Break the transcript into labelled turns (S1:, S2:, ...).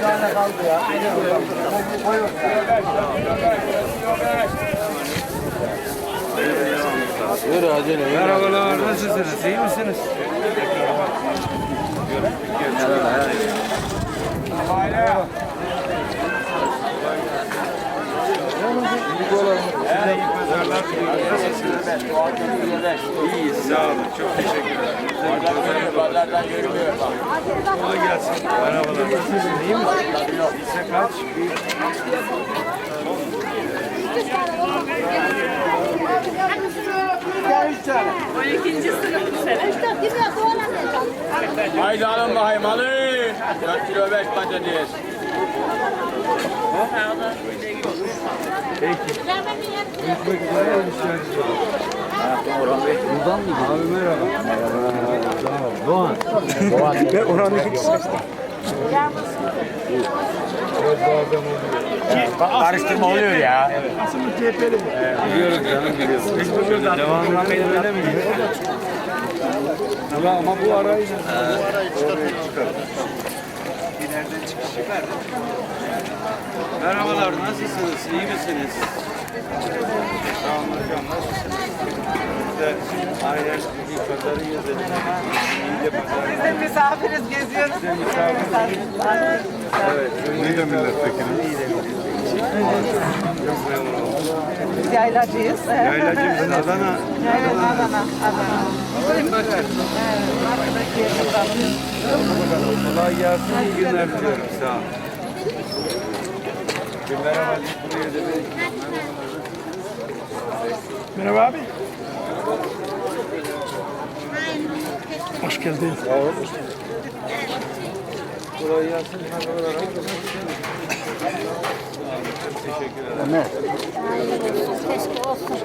S1: tane kaldı ya.
S2: Yürü acele yürü.
S3: Merhabalar, nasılsınız? İyi misiniz? İyiyiz, sağ olun. Çok teşekkür ederim.
S1: Pazardan yürümüyor bak.
S3: Kolay gelsin. Merhabalar? İyi misiniz? Lise kaç?
S1: Haydi alın bakayım alın. 4 kilo 5 patates.
S3: Üzere. Görüşmek üzere. Abi merhaba.
S2: Doğan.
S3: Ben oranın ikisi. Biraz daha adam oluyor.
S1: Karıştırma oluyor ya.
S3: Biliyoruz canım biliyoruz. Biz biliyoruz. Devamlı öyle mi gidiyor? Ama, ama bu arayı Merhabalar, nasılsınız? İyi misiniz? Sağ olun hocam, nasılsınız? Biz de aynen bir pazarı gezelim. İyice pazarı.
S4: Biz de misafiriz, geziyoruz.
S3: Evet. Ne de milletvekili? İyi de Çok memnun oldum.
S4: Biz yaylacıyız.
S3: Yaylacı mısın? Adana.
S4: Evet, Adana. Adana. Evet, arkadaki yerim
S3: Kolay gelsin. İyi günler diliyorum. Sağ ol. Bir merhaba deyip buraya da bir... Merhaba abi. Hoş geldin. Sağ ol. Kolay gelsin. Teşekkür ederim.
S5: Keşke olsun.